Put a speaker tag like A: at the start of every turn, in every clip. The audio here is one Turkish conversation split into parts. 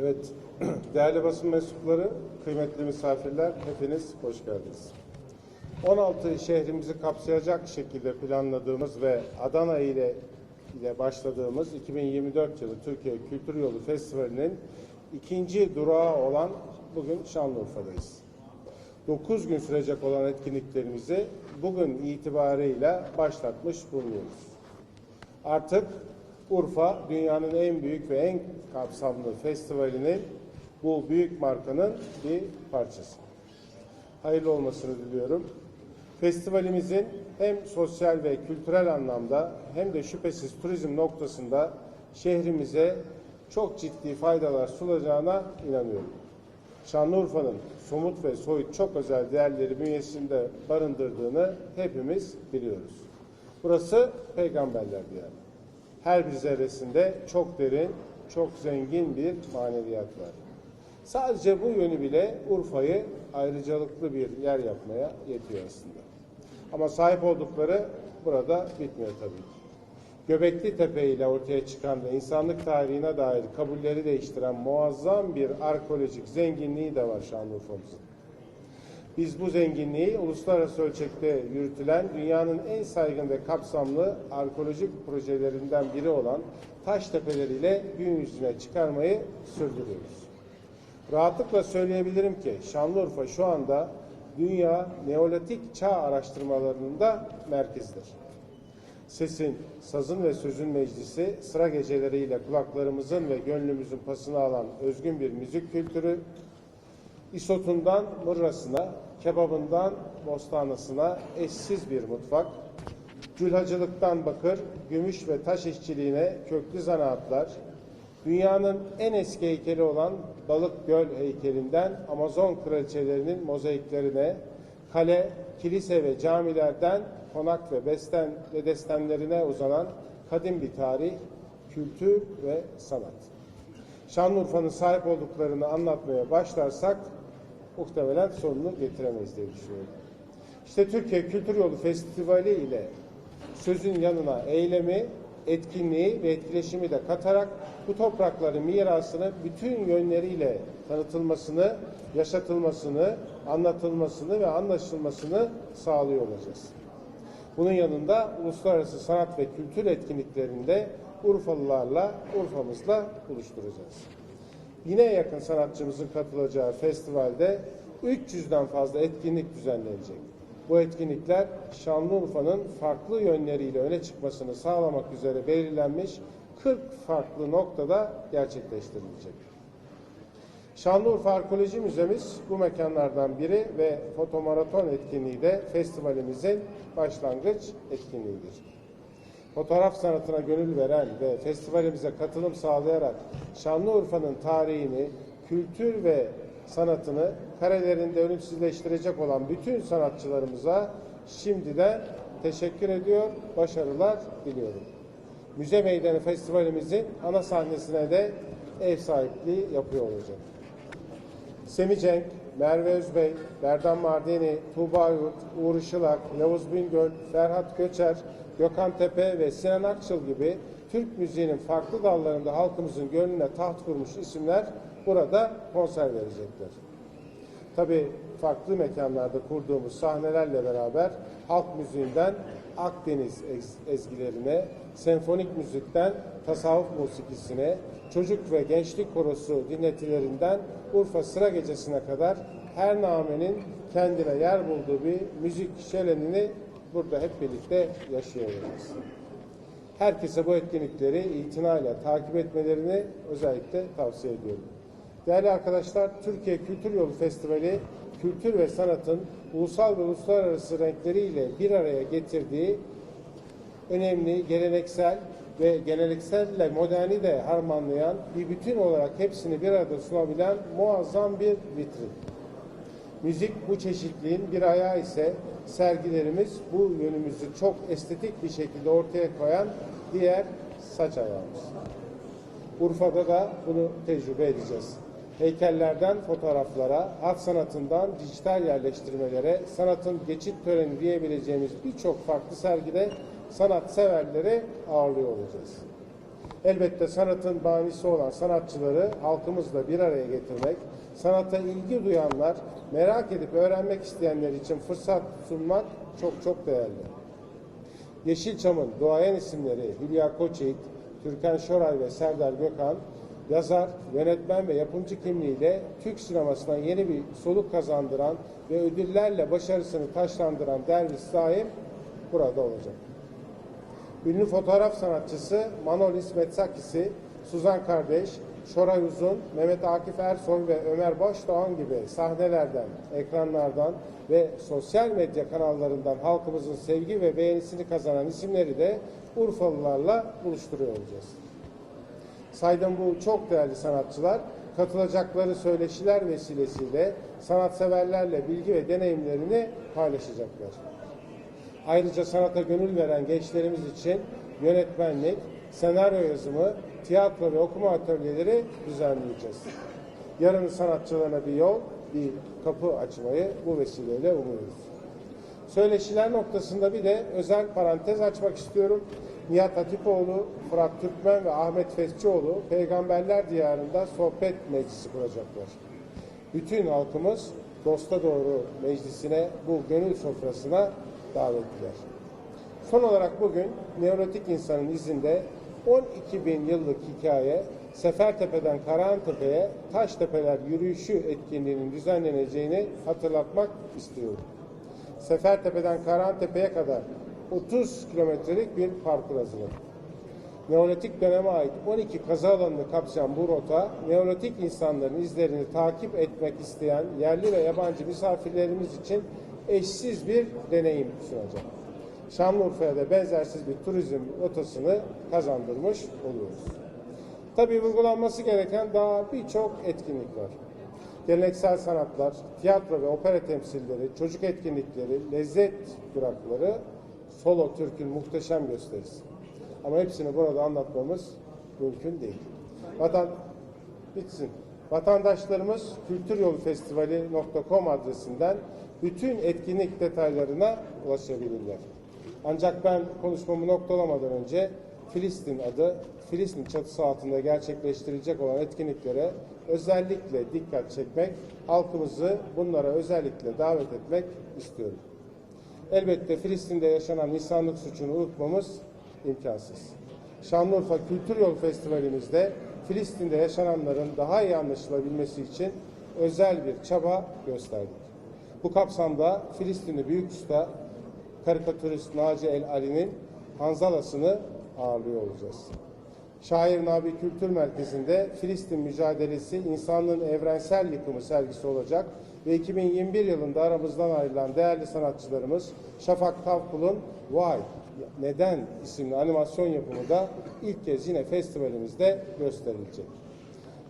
A: Evet, değerli basın mensupları, kıymetli misafirler, hepiniz hoş geldiniz. 16 şehrimizi kapsayacak şekilde planladığımız ve Adana ile ile başladığımız 2024 yılı Türkiye Kültür Yolu Festivali'nin ikinci durağı olan bugün Şanlıurfa'dayız. 9 gün sürecek olan etkinliklerimizi bugün itibarıyla başlatmış bulunuyoruz. Artık Urfa dünyanın en büyük ve en kapsamlı festivalinin bu büyük markanın bir parçası. Hayırlı olmasını diliyorum. Festivalimizin hem sosyal ve kültürel anlamda hem de şüphesiz turizm noktasında şehrimize çok ciddi faydalar sunacağına inanıyorum. Şanlıurfa'nın somut ve soyut çok özel değerleri bünyesinde barındırdığını hepimiz biliyoruz. Burası peygamberler diyarı. Her bir zerresinde çok derin, çok zengin bir maneviyat var. Sadece bu yönü bile Urfa'yı ayrıcalıklı bir yer yapmaya yetiyor aslında. Ama sahip oldukları burada bitmiyor tabii ki. Göbekli Tepe ile ortaya çıkan ve insanlık tarihine dair kabulleri değiştiren muazzam bir arkeolojik zenginliği de var Şanlıurfa'mızın. Biz bu zenginliği uluslararası ölçekte yürütülen dünyanın en saygın ve kapsamlı arkeolojik projelerinden biri olan taş tepeleriyle gün yüzüne çıkarmayı sürdürüyoruz. Rahatlıkla söyleyebilirim ki Şanlıurfa şu anda dünya neolitik çağ araştırmalarının da merkezidir. Sesin, sazın ve sözün meclisi sıra geceleriyle kulaklarımızın ve gönlümüzün pasını alan özgün bir müzik kültürü, isotundan mırrasına, kebabından bostanasına eşsiz bir mutfak, Gülhacılıktan bakır, gümüş ve taş işçiliğine köklü zanaatlar, dünyanın en eski heykeli olan Balık Göl heykelinden Amazon kraliçelerinin mozaiklerine, kale, kilise ve camilerden konak ve besten ve destenlerine uzanan kadim bir tarih, kültür ve sanat. Şanlıurfa'nın sahip olduklarını anlatmaya başlarsak muhtemelen sonunu getiremeyiz diye düşünüyorum. İşte Türkiye Kültür Yolu Festivali ile sözün yanına eylemi, etkinliği ve etkileşimi de katarak bu toprakların mirasını bütün yönleriyle tanıtılmasını, yaşatılmasını, anlatılmasını ve anlaşılmasını sağlıyor olacağız. Bunun yanında uluslararası sanat ve kültür etkinliklerinde Urfalılarla, Urfa'mızla buluşturacağız. Yine yakın sanatçımızın katılacağı festivalde 300'den fazla etkinlik düzenlenecek. Bu etkinlikler Şanlıurfa'nın farklı yönleriyle öne çıkmasını sağlamak üzere belirlenmiş 40 farklı noktada gerçekleştirilecek. Şanlıurfa Arkeoloji Müzemiz bu mekanlardan biri ve fotomaraton etkinliği de festivalimizin başlangıç etkinliğidir. Fotoğraf sanatına gönül veren ve festivalimize katılım sağlayarak Şanlıurfa'nın tarihini, kültür ve sanatını karelerinde ölümsüzleştirecek olan bütün sanatçılarımıza şimdiden teşekkür ediyor, başarılar diliyorum. Müze Meydanı Festivalimizin ana sahnesine de ev sahipliği yapıyor olacak. Semih Cenk, Merve Özbey, Berdan Mardini, Tuğba Yurt, Uğur Işılak, Yavuz Bingöl, Ferhat Göçer, Gökhan Tepe ve Sinan Akçıl gibi Türk müziğinin farklı dallarında halkımızın gönlüne taht kurmuş isimler burada konser verecekler. Tabii farklı mekanlarda kurduğumuz sahnelerle beraber halk müziğinden Akdeniz ez- ezgilerine, senfonik müzikten tasavvuf musikisine, çocuk ve gençlik korosu dinletilerinden Urfa Sıra Gecesi'ne kadar her namenin kendine yer bulduğu bir müzik şelenini burada hep birlikte yaşayacağız. Herkese bu etkinlikleri itinayla takip etmelerini özellikle tavsiye ediyorum. Değerli arkadaşlar, Türkiye Kültür Yolu Festivali, kültür ve sanatın ulusal ve uluslararası renkleriyle bir araya getirdiği önemli, geleneksel ve gelenekselle moderni de harmanlayan bir bütün olarak hepsini bir arada sunabilen muazzam bir vitrin. Müzik bu çeşitliğin bir ayağı ise sergilerimiz bu yönümüzü çok estetik bir şekilde ortaya koyan diğer saç ayağımız. Urfa'da da bunu tecrübe edeceğiz. Heykellerden fotoğraflara, hat sanatından dijital yerleştirmelere, sanatın geçit töreni diyebileceğimiz birçok farklı sergide sanat severleri ağırlıyor olacağız. Elbette sanatın banisi olan sanatçıları halkımızla bir araya getirmek, sanata ilgi duyanlar, merak edip öğrenmek isteyenler için fırsat sunmak çok çok değerli. Yeşilçam'ın duayen isimleri Hülya Koçyiğit, Türkan Şoray ve Serdar Gökhan, yazar, yönetmen ve yapımcı kimliğiyle Türk sinemasına yeni bir soluk kazandıran ve ödüllerle başarısını taşlandıran Derviş Saim burada olacak. Ünlü fotoğraf sanatçısı Manolis Metsakis'i, Suzan Kardeş, Şoray Uzun, Mehmet Akif Ersoy ve Ömer Başdoğan gibi sahnelerden, ekranlardan ve sosyal medya kanallarından halkımızın sevgi ve beğenisini kazanan isimleri de Urfalılarla buluşturuyor olacağız. Saydığım bu çok değerli sanatçılar katılacakları söyleşiler vesilesiyle sanatseverlerle bilgi ve deneyimlerini paylaşacaklar. Ayrıca sanata gönül veren gençlerimiz için yönetmenlik, senaryo yazımı, tiyatro ve okuma atölyeleri düzenleyeceğiz. Yarın sanatçılarına bir yol, bir kapı açmayı bu vesileyle umuyoruz. Söyleşiler noktasında bir de özel parantez açmak istiyorum. Nihat Hatipoğlu, Fırat Türkmen ve Ahmet Fesçioğlu Peygamberler Diyarı'nda sohbet meclisi kuracaklar. Bütün halkımız dosta doğru meclisine, bu gönül sofrasına davetliler. Son olarak bugün Nevrotik insanın izinde 12 bin yıllık hikaye Sefertepe'den Karahantepe'ye Taştepeler yürüyüşü etkinliğinin düzenleneceğini hatırlatmak istiyorum. Sefertepe'den Karahantepe'ye kadar 30 kilometrelik bir parkur hazırladık. Neolitik döneme ait 12 kazı alanını kapsayan bu rota, Neolitik insanların izlerini takip etmek isteyen yerli ve yabancı misafirlerimiz için eşsiz bir deneyim sunacak. Şanlıurfa'ya da benzersiz bir turizm rotasını kazandırmış oluyoruz. Tabii vurgulanması gereken daha birçok etkinlik var. Geleneksel sanatlar, tiyatro ve opera temsilleri, çocuk etkinlikleri, lezzet durakları, solo Türk'ün muhteşem gösterisi. Ama hepsini burada anlatmamız mümkün değil. Vatan bitsin. Vatandaşlarımız kültüryolufestivali.com adresinden bütün etkinlik detaylarına ulaşabilirler. Ancak ben konuşmamı noktalamadan önce Filistin adı, Filistin çatısı altında gerçekleştirilecek olan etkinliklere özellikle dikkat çekmek, halkımızı bunlara özellikle davet etmek istiyorum. Elbette Filistin'de yaşanan insanlık suçunu unutmamız imkansız. Şanlıurfa Kültür Yol Festivalimizde Filistin'de yaşananların daha iyi anlaşılabilmesi için özel bir çaba gösterdik. Bu kapsamda Filistinli büyük usta karikatürist Naci El Ali'nin Hanzalasını ağırlıyor olacağız. Şair Nabi Kültür Merkezi'nde Filistin mücadelesi insanlığın evrensel yıkımı sergisi olacak ve 2021 yılında aramızdan ayrılan değerli sanatçılarımız Şafak Tavkul'un Vay Neden isimli animasyon yapımı da ilk kez yine festivalimizde gösterilecek.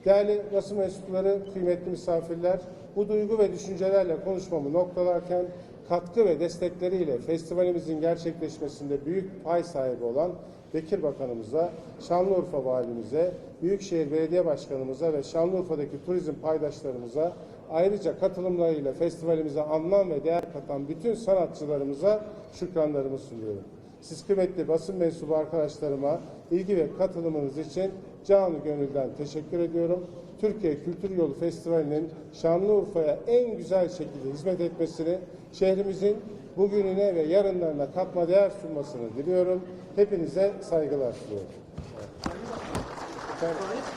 A: Değerli basın mensupları, kıymetli misafirler, bu duygu ve düşüncelerle konuşmamı noktalarken katkı ve destekleriyle festivalimizin gerçekleşmesinde büyük pay sahibi olan Bekir Bakanımıza, Şanlıurfa Valimize, Büyükşehir Belediye Başkanımıza ve Şanlıurfa'daki turizm paydaşlarımıza ayrıca katılımlarıyla festivalimize anlam ve değer katan bütün sanatçılarımıza şükranlarımı sunuyorum. Siz kıymetli basın mensubu arkadaşlarıma ilgi ve katılımınız için canı gönülden teşekkür ediyorum. Türkiye Kültür Yolu Festivali'nin Şanlıurfa'ya en güzel şekilde hizmet etmesini, şehrimizin bugününe ve yarınlarına katma değer sunmasını diliyorum. Hepinize saygılar sunuyorum. Efendim?